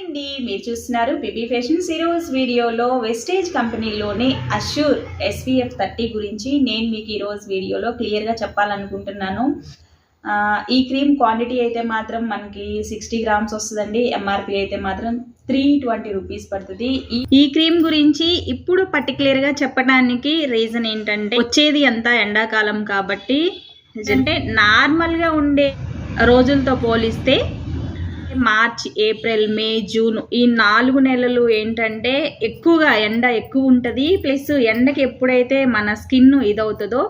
అండి. మీరు చూస్తున్నారు బీబీ ఫ్యాషన్స్ ఈరోజు వీడియోలో వెస్టేజ్ కంపెనీలోని అష్యూర్ ఎస్విఎఫ్ థర్టీ గురించి నేను మీకు ఈరోజు వీడియోలో క్లియర్గా చెప్పాలనుకుంటున్నాను. ఈ క్రీమ్ క్వాంటిటీ అయితే మాత్రం మనకి సిక్స్టీ గ్రామ్స్ వస్తుందండి. ఎంఆర్పి అయితే మాత్రం త్రీ ట్వంటీ రూపీస్ పడుతుంది. ఈ- ఈ క్రీమ్ గురించి ఇప్పుడు పర్టికులర్గా చెప్పడానికి రీజన్ ఏంటంటే వచ్చేది అంతా ఎండాకాలం కాబట్టి అంటే నార్మల్గా ఉండే రోజులతో పోలిస్తే మార్చ్ ఏప్రిల్ మే జూన్ ఈ నాలుగు నెలలు ఏంటంటే ఎక్కువగా ఎండ ఎక్కువ ఉంటుంది. ప్లస్ ఎండకి ఎప్పుడైతే మన స్కిన్ ఇదవుతుందో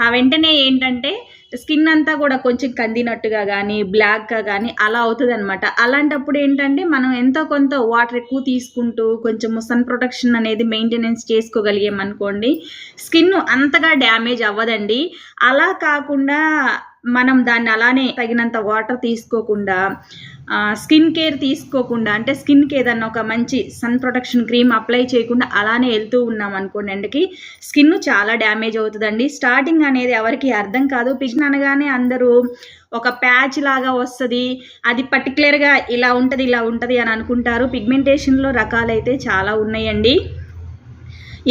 ఆ వెంటనే ఏంటంటే స్కిన్ అంతా కూడా కొంచెం కందినట్టుగా కానీ బ్లాక్గా కానీ అలా అవుతుంది అనమాట అలాంటప్పుడు ఏంటంటే మనం ఎంతో కొంత వాటర్ ఎక్కువ తీసుకుంటూ కొంచెం సన్ ప్రొటెక్షన్ అనేది మెయింటెనెన్స్ చేసుకోగలిగామనుకోండి స్కిన్ అంతగా డ్యామేజ్ అవ్వదండి. అలా కాకుండా మనం దాన్ని అలానే తగినంత వాటర్ తీసుకోకుండా స్కిన్ కేర్ తీసుకోకుండా అంటే స్కిన్కి ఏదన్నా ఒక మంచి సన్ ప్రొటెక్షన్ క్రీమ్ అప్లై చేయకుండా అలానే వెళ్తూ ఉన్నాం అనుకోండి ఎండకి స్కిన్ చాలా డ్యామేజ్ అవుతుందండి. స్టార్టింగ్ అనేది ఎవరికి అర్థం కాదు. పిగ్న్ అనగానే అందరూ ఒక ప్యాచ్ లాగా వస్తుంది. అది పర్టికులర్గా ఇలా ఉంటుంది ఇలా ఉంటుంది అని అనుకుంటారు. పిగ్మెంటేషన్లో రకాలైతే చాలా ఉన్నాయండి.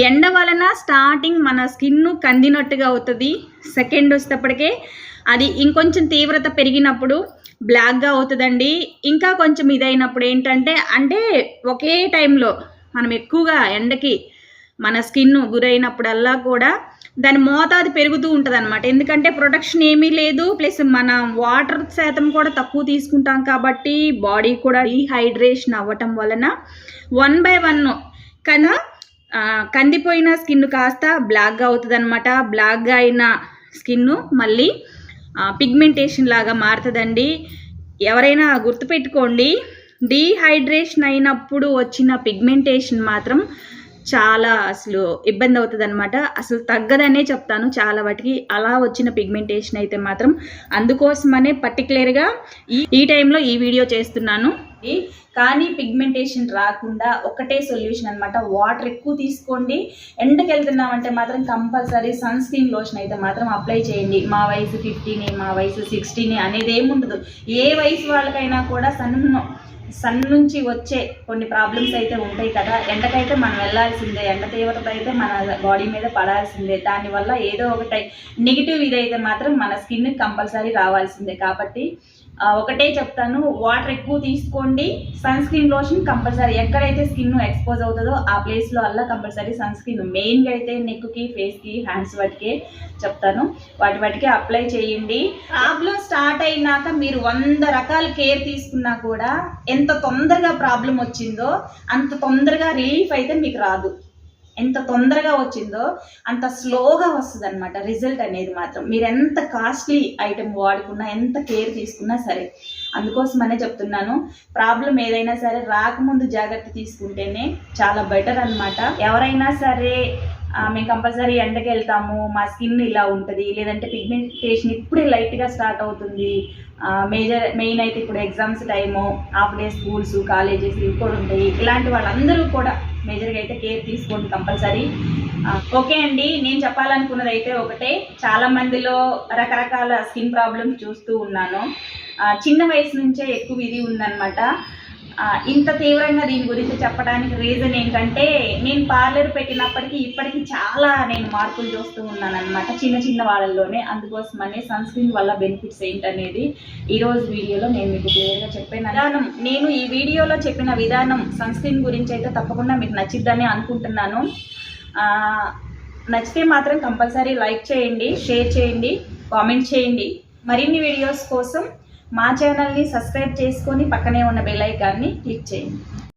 ఎండ వలన స్టార్టింగ్ మన స్కిన్ కందినట్టుగా అవుతుంది. సెకండ్ వచ్చేటప్పటికే అది ఇంకొంచెం తీవ్రత పెరిగినప్పుడు బ్లాక్గా అవుతుందండి. ఇంకా కొంచెం ఇదైనప్పుడు ఏంటంటే అంటే ఒకే టైంలో మనం ఎక్కువగా ఎండకి మన స్కిన్ గురైనప్పుడల్లా కూడా దాని మోతాదు పెరుగుతూ ఉంటుంది అనమాట ఎందుకంటే ప్రొటెక్షన్ ఏమీ లేదు. ప్లస్ మనం వాటర్ శాతం కూడా తక్కువ తీసుకుంటాం కాబట్టి బాడీ కూడా డీహైడ్రేషన్ అవ్వటం వలన వన్ బై వన్ కన్నా కందిపోయిన స్కిన్ కాస్త బ్లాక్గా అవుతుంది అనమాట బ్లాక్గా అయిన స్కిన్ మళ్ళీ పిగ్మెంటేషన్ లాగా మారుతుందండి. ఎవరైనా గుర్తుపెట్టుకోండి డీహైడ్రేషన్ అయినప్పుడు వచ్చిన పిగ్మెంటేషన్ మాత్రం చాలా అసలు ఇబ్బంది అవుతుంది అనమాట అసలు తగ్గదనే చెప్తాను చాలా వాటికి అలా వచ్చిన పిగ్మెంటేషన్ అయితే మాత్రం అందుకోసమనే పర్టికులర్గా ఈ ఈ టైంలో ఈ వీడియో చేస్తున్నాను. ఈ- కానీ పిగ్మెంటేషన్ రాకుండా ఒకటే సొల్యూషన్ అనమాట వాటర్ ఎక్కువ తీసుకోండి. ఎండకి వెళ్తున్నామంటే మాత్రం కంపల్సరీ సన్ స్క్రీన్ లోషన్ అయితే మాత్రం అప్లై చేయండి. మా వయసు ఫిఫ్టీని మా వయసు సిక్స్టీని అనేది ఏముండదు. ఏ వయసు వాళ్ళకైనా కూడా సన్ సన్ నుంచి వచ్చే కొన్ని ప్రాబ్లమ్స్ అయితే ఉంటాయి కదా. ఎండకైతే మనం వెళ్ళాల్సిందే. ఎండ తీవ్రత అయితే మన బాడీ మీద పడాల్సిందే. దానివల్ల ఏదో ఒకటి నెగిటివ్ ఇదైతే మాత్రం మన స్కిన్ కంపల్సరీ రావాల్సిందే. కాబట్టి ఒకటే చెప్తాను వాటర్ ఎక్కువ తీసుకోండి. సన్ స్క్రీన్ లోషన్ కంపల్సరీ ఎక్కడైతే స్కిన్ ఎక్స్పోజ్ అవుతుందో ఆ ప్లేస్లో అల్లా కంపల్సరీ సన్ స్క్రీన్ మెయిన్గా అయితే నెక్కి ఫేస్కి హ్యాండ్స్ వాటికే చెప్తాను. వాటి వాటికి అప్లై చేయండి. ప్రాబ్లం స్టార్ట్ అయినాక మీరు వంద రకాల కేర్ తీసుకున్నా కూడా ఎంత తొందరగా ప్రాబ్లం వచ్చిందో అంత తొందరగా రిలీఫ్ అయితే మీకు రాదు. ఎంత తొందరగా వచ్చిందో అంత స్లోగా వస్తుంది అనమాట రిజల్ట్ అనేది మాత్రం. మీరు ఎంత కాస్ట్లీ ఐటెం వాడుకున్నా ఎంత కేర్ తీసుకున్నా సరే. అందుకోసమనే చెప్తున్నాను. ప్రాబ్లం ఏదైనా సరే రాకముందు జాగ్రత్త తీసుకుంటేనే చాలా బెటర్ అన్నమాట. ఎవరైనా సరే మేము కంపల్సరీ ఎండకి వెళ్తాము మా స్కిన్ ఇలా ఉంటుంది లేదంటే పిగ్మెంటేషన్ ఇప్పుడే లైట్గా స్టార్ట్ అవుతుంది. మేజర్ మెయిన్ అయితే ఇప్పుడు exams time half day schools colleges ఇవి కూడా ఉంటాయి. ఇలాంటి వాళ్ళందరూ కూడా మేజర్గా అయితే కేర్ తీసుకోండి కంపల్సరీ. ఓకే అండి నేను చెప్పాలనుకున్నది అయితే ఒకటే. చాలా మందిలో రకరకాల స్కిన్ ప్రాబ్లమ్స్ చూస్తూ ఉన్నాను. చిన్న వయసు నుంచే ఎక్కువ ఇది ఉందన్నమాట. ఇంత తీవ్రంగా దీని గురించి చెప్పడానికి రీజన్ ఏంటంటే నేను పార్లర్ పెట్టినప్పటికీ ఇప్పటికీ చాలా నేను మార్పులు చూస్తూ ఉన్నాను అనమాట చిన్న చిన్న వాళ్ళల్లోనే. అందుకోసమనే సన్ స్క్రీన్ వల్ల బెనిఫిట్స్ ఏంటనేది ఈరోజు వీడియోలో నేను మీకు క్లియర్గా చెప్పిన. విధానం నేను ఈ వీడియోలో చెప్పిన విధానం సన్ స్క్రీన్ గురించి అయితే తప్పకుండా మీకు నచ్చిద్దని అనుకుంటున్నాను. నచ్చితే మాత్రం కంపల్సరీ లైక్ చేయండి షేర్ చేయండి కామెంట్ చేయండి. మరిన్ని వీడియోస్ కోసం మా ఛానల్ని సబ్స్క్రైబ్ చేసుకొని పక్కనే ఉన్న బెల్ ఐకాన్ని క్లిక్ చేయండి.